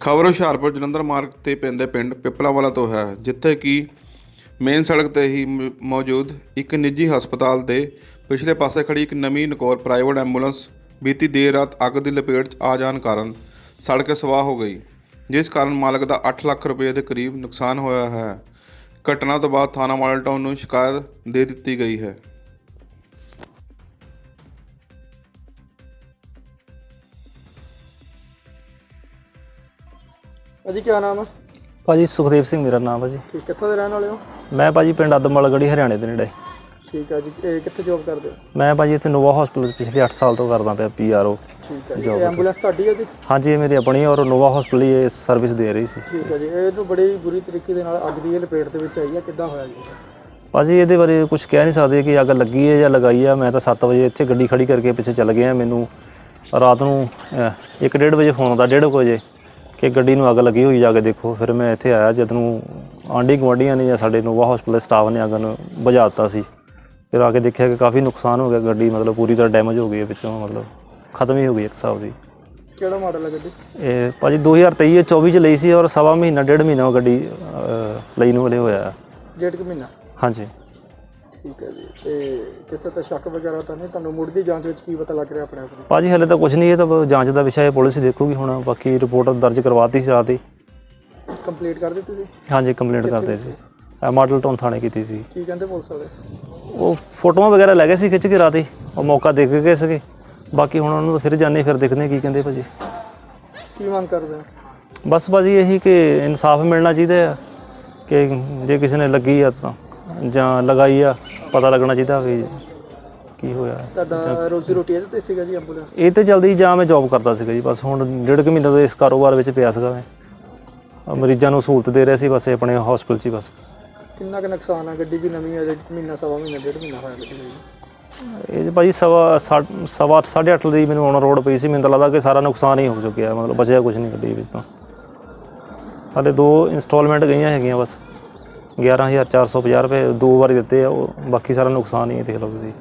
ਖਬਰ ਹੁਸ਼ਿਆਰਪੁਰ ਜਲੰਧਰ ਮਾਰਗ ਤੇ ਪੈਂਦੇ ਪਿੰਡ ਪਿਪਲਾਵਾਲਾ ਤੋਂ ਹੈ, ਜਿੱਥੇ ਕਿ ਮੇਨ ਸੜਕ ਤੇ ਹੀ ਮ- ਮੌਜੂਦ ਇੱਕ ਨਿੱਜੀ ਹਸਪਤਾਲ ਦੇ ਪਿਛਲੇ ਪਾਸੇ ਖੜੀ ਇੱਕ ਨਵੀਂ ਨਕੌਰ ਪ੍ਰਾਈਵੇਟ ਐਂਬੂਲੈਂਸ ਬੀਤੀ ਦੇਰ ਰਾਤ ਅੱਗ ਦੀ ਲਪੇਟ 'ਚ ਆ ਜਾਣ ਕਾਰਨ ਸੜ ਕੇ ਸਵਾਹ ਹੋ ਗਈ, ਜਿਸ ਕਾਰਨ ਮਾਲਕ ਦਾ 8 ਲੱਖ ਰੁਪਏ ਦੇ ਕਰੀਬ ਨੁਕਸਾਨ ਹੋਇਆ ਹੈ। ਘਟਨਾ ਤੋਂ ਬਾਅਦ ਥਾਣਾ ਮਾਡਲ ਟਾਊਨ ਨੂੰ ਸ਼ਿਕਾਇਤ ਦੇ ਦਿੱਤੀ ਗਈ ਹੈ। ਅਜੀ ਕੀ ਨਾਮ ਹੈ ਭਾਜੀ ਸੁਖਦੇਵ ਸਿੰਘ ਮੇਰਾ ਨਾਮ ਹੈ ਜੀ। ਠੀਕ ਕਿੱਥੋਂ ਦੇ ਰਹਿਣ ਵਾਲੇ ਹੋ? ਮੈਂ ਭਾਜੀ ਪਿੰਡ ਅਦਮਵਾਲ ਗੜੀ ਹਰਿਆਣੇ ਦੇ ਨੇੜੇ। ਠੀਕ ਹੈ ਜੀ ਇਹ ਕਿੱਥੇ ਜੋਬ ਕਰਦੇ ਹੋ? ਮੈਂ ਭਾਜੀ ਇੱਥੇ ਨੋਵਾ ਹਸਪੀਟਲ ਪਿਛਲੇ 8 ਸਾਲ ਤੋਂ ਕਰਦਾ ਪਿਆ ਪੀਆਰਓ ਠੀਕ ਹੈ ਜੀ ਇਹ ਐਂਬੂਲੈਂਸ ਤੁਹਾਡੀ ਹੈ ਜੀ? ਹਾਂਜੀ ਇਹ ਮੇਰੀ ਆਪਣੀ ਔਰ ਨੋਵਾ ਹਸਪੀਟਲ ਹੀ ਇਹ ਸਰਵਿਸ ਦੇ ਰਹੀ ਸੀ। ਠੀਕ ਹੈ ਜੀ ਇਹਨੂੰ ਬੜੀ ਬੁਰੀ ਤਰੀਕੇ ਦੇ ਨਾਲ ਅੱਗ ਦੀ ਇਹ ਲਪੇਟ ਦੇ ਵਿੱਚ ਆਈ ਹੈ ਕਿੱਦਾਂ ਹੋਇਆ ਜੀ? ਭਾਜੀ ਇਹਦੇ ਬਾਰੇ ਕੁਝ ਕਹਿ ਨਹੀਂ ਸਕਦੇ ਕਿ ਅੱਗ ਲੱਗੀ ਹੈ ਜਾਂ ਲਗਾਈ ਹੈ। ਮੈਂ ਤਾਂ 7 ਵਜੇ ਇੱਥੇ ਗੱਡੀ ਖੜੀ ਕਰਕੇ ਪਿੱਛੇ ਚੱਲ ਗਿਆ ਮੈਨੂੰ। ਰਾਤ ਨੂੰ 1:30 ਵਜੇ ਫੋਨ ਆਉਂਦਾ 1:30 ਵਜੇ। ਕਿ ਗੱਡੀ ਨੂੰ ਅੱਗ ਲੱਗੀ ਹੋਈ ਜਾ ਕੇ ਦੇਖੋ। ਫਿਰ ਮੈਂ ਇੱਥੇ ਆਇਆ ਜਦ ਨੂੰ ਆਂਢੀ ਗੁਆਂਢੀਆਂ ਨੇ ਜਾਂ ਸਾਡੇ ਨੋਵਾ ਹਸਪੀਟਲ ਸਟਾਫ ਨੇ ਅੱਗ ਨੂੰ ਬੁਝਾ ਦਿੱਤਾ ਸੀ। ਫਿਰ ਆ ਕੇ ਦੇਖਿਆ ਕਿ ਕਾਫੀ ਨੁਕਸਾਨ ਹੋ ਗਿਆ ਗੱਡੀ ਮਤਲਬ ਪੂਰੀ ਤਰ੍ਹਾਂ ਡੈਮੇਜ ਹੋ ਗਈ ਹੈ ਵਿੱਚੋਂ ਮਤਲਬ ਖਤਮ ਹੀ ਹੋ ਗਈ ਇੱਕ ਹਿਸਾਬ ਦੀ। ਕਿਹੜਾ ਮਾਡਲ ਹੈ ਗੱਡੀ? ਇਹ ਭਾਜੀ 2023 ਜਾਂ 24 ਚ ਲਈ ਸੀ ਔਰ ਸਵਾ ਮਹੀਨਾ ਡੇਢ ਮਹੀਨਾ ਉਹ ਗੱਡੀ ਅਹ, ਲਈ ਨੂੰ ਹਲੇ ਹੋਇਆ। ਹੈ। ਡੇਢ ਕੁ ਮਹੀਨਾ? ਹਾਂਜੀ। ਠੀਕ ਹੈ ਜੀ। ਤੇ ਕਿਸੇ ਤੇ ਸ਼ੱਕ ਵਗੈਰਾ ਤਾਂ ਨਹੀਂ? ਤੁਹਾਨੂੰ ਮੁੱਢ ਦੀ ਜਾਂਚ ਵਿੱਚ ਕੀ ਪਤਾ ਲੱਗ ਰਿਹਾ ਆਪਣੇ ਆਪ ਨੂੰ? ਭਾਜੀ ਹਲੇ ਤਾਂ ਕੁਝ ਨਹੀਂ ਇਹ ਤਾਂ ਜਾਂਚ ਦਾ ਵਿਸ਼ਾ ਹੈ ਪੁਲਿਸ ਹੀ ਦੇਖੂਗੀ ਹੁਣ। ਬਾਕੀ ਰਿਪੋਰਟ ਦਰਜ ਕਰਵਾਤੀ ਸੀ ਰਾਤ ਹੀ। ਕੰਪਲੀਟ ਕਰ ਦਿੱਤੀ ਸੀ? ਹਾਂਜੀ ਕੰਪਲੇਂਟ ਕਰਦੇ ਸੀ। ਮਾਡਲ ਟਾਊਨ ਥਾਣੇ ਕੀਤੀ ਸੀ। ਕੀ ਕਹਿੰਦੇ ਪੁਲਿਸ ਵਾਲੇ? ਉਹ ਫੋਟੋਆਂ ਵਗੈਰਾ ਲੈ ਗਏ ਸੀ ਖਿੱਚ ਕੇ ਰਾਤ ਹੀ। ਉਹ ਮੌਕਾ ਦੇਖ ਗਏ ਸੀਗੇ। ਬਾਕੀ ਹੁਣ ਉਹਨਾਂ ਨੂੰ ਫਿਰ ਜਾਣੇ ਫਿਰ ਦੇਖਦੇ ਕੀ ਕਹਿੰਦੇ ਭਾਜੀ। ਕੀ ਮੰਗ ਕਰਦੇ ਹੋ? ਬਸ ਭਾਜੀ ਇਹੀ ਕਿ ਇਨਸਾਫ ਮਿਲਣਾ ਚਾਹੀਦਾ ਆ। ਕਿ ਜੇ ਕਿਸੇ ਨੇ ਲੱਗੀ ਆ ਤਾਂ ਜਾਂ ਲਗਾਈ ਆ ਪਤਾ ਲੱਗਣਾ ਚਾਹੀਦਾ ਵੀ ਕੀ ਹੋਇਆ। ਤੁਹਾਡਾ ਰੋਜ਼ੀ ਰੋਟੀ ਇਹਦੇ ਤੇ ਸੀਗਾ ਜੀ ਐਂਬੂਲੈਂਸ ਇਹ ਤੇ ਜਲਦੀ ਜਾਂ ਮੈਂ ਜੌਬ ਕਰਦਾ ਸੀਗਾ ਜੀ ਬਸ ਹੁਣ ਡੇਢ ਕੁ ਮਹੀਨੇ ਤੋਂ ਇਸ ਕਾਰੋਬਾਰ ਵਿੱਚ ਪਿਆ ਸੀਗਾ ਮੈਂ। ਆਹ ਮਰੀਜ਼ਾਂ ਨੂੰ ਸਹੂਲਤ ਦੇ ਰਿਹਾ ਸੀ ਬਸ ਇਹ ਆਪਣੇ ਹਸਪੀਟਲ 'ਚ ਹੀ ਬਸ। ਕਿੰਨਾ ਕੁ ਨੁਕਸਾਨ ਹੈ ਗੱਡੀ ਵੀ ਨਵੀਂ ਹੈ ਜੇ ਮਹੀਨਾ ਸਵਾ ਮਹੀਨਾ ਡੇਢ ਮਹੀਨਾ ਹੋਇਆ ਗੱਡੀ ਨੂੰ ਜੀ। ਇਹ ਜੀ ਭਾਜੀ ਸਵਾ ਸਾ- ਸਵਾ ਅੱਠ, ਸਾਢੇ 8 ਦੀ ਮੈਨੂੰ ਔਨ ਰੋਡ ਪਈ ਸੀ ਮੈਨੂੰ ਤਾਂ ਲੱਗਦਾ ਕਿ ਸਾਰਾ ਨੁਕਸਾਨ ਹੀ ਹੋ ਚੁੱਕਿਆ ਮਤਲਬ ਬਚਿਆ ਕੁਝ ਨਹੀਂ ਗੱਡੀ ਵਿੱਚ ਤਾਂ। ਹਾਲੇ ਦੋ ਇਨਸਟਾਲਮੈਂਟ ਗਈਆਂ ਹੈਗੀਆਂ ਬਸ। 11450 ਰੁਪਏ ਦੋ ਵਾਰੀ ਦਿੱਤੇ ਆ, ਉਹ ਬਾਕੀ ਸਾਰਾ ਨੁਕਸਾਨ ਹੀ ਹੈ, ਦੇਖ ਲਓ ਤੁਸੀਂ।